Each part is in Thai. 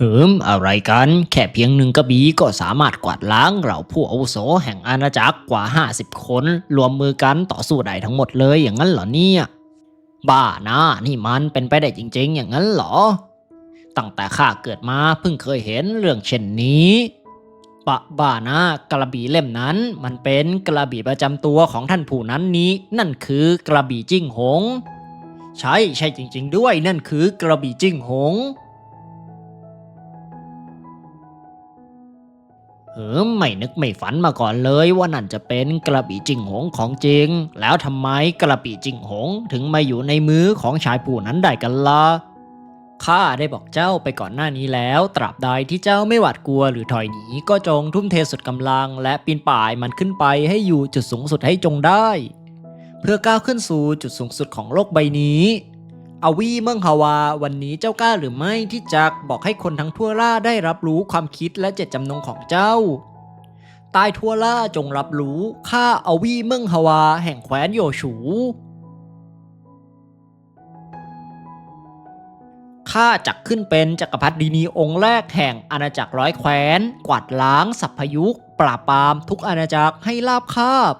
เหิมอะไรกัน แค่เพียงหนึ่งกระบี่ก็สามารถกวาดล้างเราผู้อาวุโสแห่งอาณาจักรกว่า 50 คน รวมมือกันต่อสู้ได้ทั้งหมดเลยอย่างนั้นเหรอเนี่ย บ้านะนี่มันเป็นไปได้จริง ๆ อย่างนั้นเหรอ ตั้งแต่ข้าเกิดมาเพิ่งเคยเห็นเรื่องเช่นนี้ปะบ้านะกระบี่เล่มนั้น มันเป็นกระบี่ประจำตัวของท่านผู้นั้นนี้ นั่นคือกระบี่จิ้งหง ใช่ใช่จริง ๆ ด้วยนั่นคือกระบี่จิ้งหง ออไม่นึกไม่ฝันมาก่อนเลยว่านั่นจะเป็นกระบี่จิงหงของจริง แล้วทำไมกระบี่จิงหงถึงมาอยู่ในมือของชายผู้นั้นได้กันละ่ะข้าได้บอกเจ้าไปก่อนหน้านี้แล้ว ตราบใดที่เจ้าไม่หวาดกลัวหรือถอยหนีก็จงทุ่มเทสุดกำลัง และปีนป่ายมันขึ้นไปให้อยู่จุดสูงสุดให้จงได้ เพื่อก้าวขึ้นสู่จุดสูงสุดของโลกใบนี้ อาวีเมืองฮาวา วันนี้เจ้ากล้าหรือไม่ที่จะบอกให้คนทั้งทั่วล่าได้รับรู้ความคิดและเจตจำนงของเจ้าใต้ทั่วล่าจงรับรู้ข้าอาวีเมืองฮาวา แห่งแคว้นโยชูข้าจักขึ้นเป็นจักรพรรดินีองค์แรกแห่งอาณาจักรร้อยแคว้น กวาดล้างสัพพยุกปราบปรามทุกอาณาจักรให้ลาบคาบ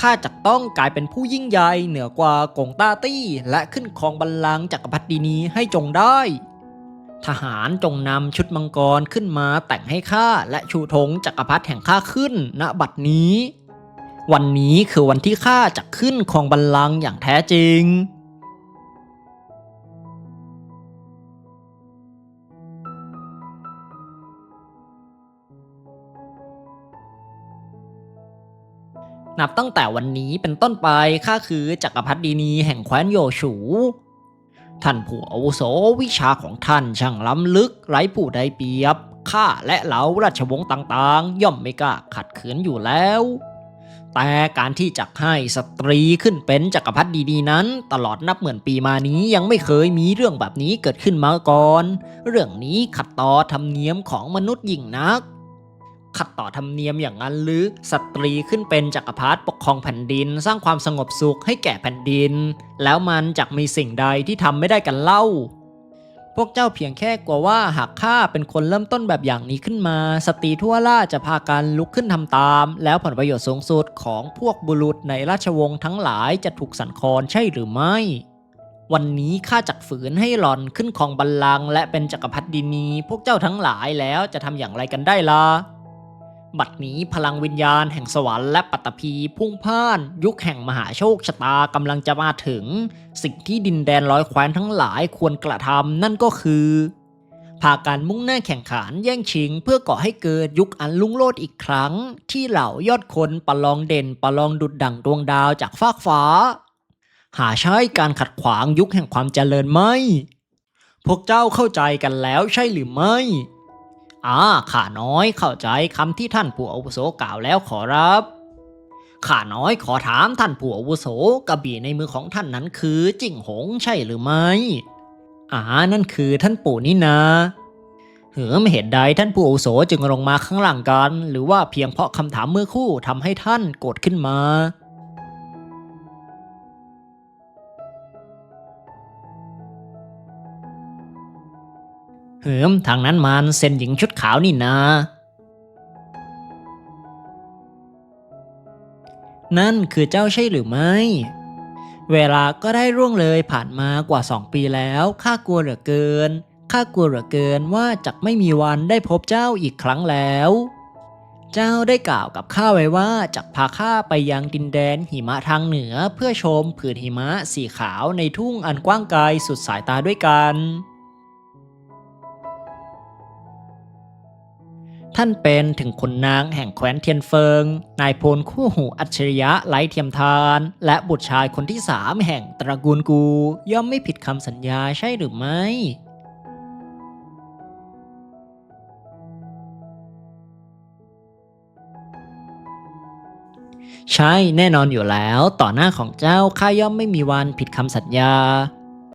ข้าจักต้องกลายเป็นผู้ยิ่งใหญ่เหนือกว่ากงต้าตี้ และขึ้นครองบัลลังก์จักรพรรดินีให้จงได้ ทหารจงนำชุดมังกรขึ้นมาแต่งให้ข้าและชูธงจักรพรรดิแห่งข้าขึ้น ณบัดนี้ วันนี้คือวันที่ข้าจะขึ้นครองบัลลังก์อย่างแท้จริง นับตั้งแต่วันนี้เป็นต้นไปข้าคือจักรพรรดินีแห่งแคว้นโยชู ท่านผู้อาวุโสวิชาของท่านช่างล้ำลึกไร้ผู้ใดเปรียบข้าและเหล่าราชวงศ์ต่างๆ ย่อมไม่กล้าขัดขืนอยู่แล้ว แต่การที่จักให้สตรีขึ้นเป็นจักรพรรดินีนั้น ตลอดนับหมื่นปีมานี้ยังไม่เคยมีเรื่องแบบนี้เกิดขึ้นมาก่อน เรื่องนี้ขัดต่อธรรมเนียมของมนุษย์ยิ่งนัก ขัดต่อธรรมเนียมอย่างนั้นหรือสตรีขึ้นเป็นจักรพรรดิปกครองแผ่นดิน สร้างความสงบสุขให้แก่แผ่นดิน แล้วมันจะมีสิ่งใดที่ทำไม่ได้กันเล่า พวกเจ้าเพียงแค่กลัวว่าหากข้าเป็นคนเริ่มต้นแบบอย่างนี้ขึ้นมา สตรีทั่วล่าจะพากันลุกขึ้นทำตาม แล้วผลประโยชน์สูงสุดของพวกบุรุษในราชวงศ์ทั้งหลายจะถูกสั่นคลอนใช่หรือไม่วันนี้ข้าจักฝืนให้หล่อนขึ้นครองบัลลังก์และเป็นจักรพรรดินี พวกเจ้าทั้งหลายแล้วจะทำอย่างไรกันได้ล่ะ บัดนี้พลังวิญญาณแห่งสวรรค์และปัตตภีพุ่งพ่าน ยุคแห่งมหาโชคชะตากำลังจะมาถึง สิ่งที่ดินแดนร้อยแคว้นทั้งหลายควรกระทำนั่นก็คือพาการมุ่งหน้าแข่งขันแย่งชิง เพื่อก่อให้เกิดยุคอันลุ่งโลดอีกครั้ง ที่เหล่ายอดคนประลองเด่นประลองดุดดั่งดวงดาวจากฟากฟ้า หาใช้การขัดขวางยุคแห่งความเจริญไหม พวกเจ้าเข้าใจกันแล้วใช่หรือไม่ อ่าข้าน้อยเข้าใจคำที่ท่านผู้อาวุโสกล่าวแล้วขอรับข้าน้อยขอถามท่านผู้อาวุโสกระบี่ในมือของท่านนั้นคือจิ่งหงใช่หรือไม่อ่านั่นคือท่านปู่นี่นาเหือไม่เหตุใดท่านผู้อาวุโสจึงลงมาข้างหลังกัน หรือว่าเพียงเพราะคำถามเมื่อคู่ทำให้ท่านโกรธขึ้นมา เหิมทางนั้นมันเซนหญิงชุดขาวนี่นา นั่นคือเจ้าใช่หรือไม่ เวลาก็ได้ร่วงเลยผ่านมากว่าสองปีแล้วข้ากลัวเหลือเกินข้ากลัวเหลือเกินว่าจะไม่มีวันได้พบเจ้าอีกครั้งแล้ว เจ้าได้กล่าวกับข้าไว้ว่าจะพาข้าไปยังดินแดนหิมะทางเหนือเพื่อชมผืนหิมะสีขาวในทุ่งอันกว้างไกลสุดสายตาด้วยกัน ท่านเป็นถึงขุนนางแห่งแคว้นเทียนเฟิง นายพลคู่หูอัจฉริยะไร้เทียมทาน และบุตรชายคนที่สามแห่งตระกูลกู ย่อมไม่ผิดคำสัญญาใช่หรือไม่ใช่แน่นอนอยู่แล้ว ต่อหน้าของเจ้าข้าย่อมไม่มีวันผิดคำสัญญา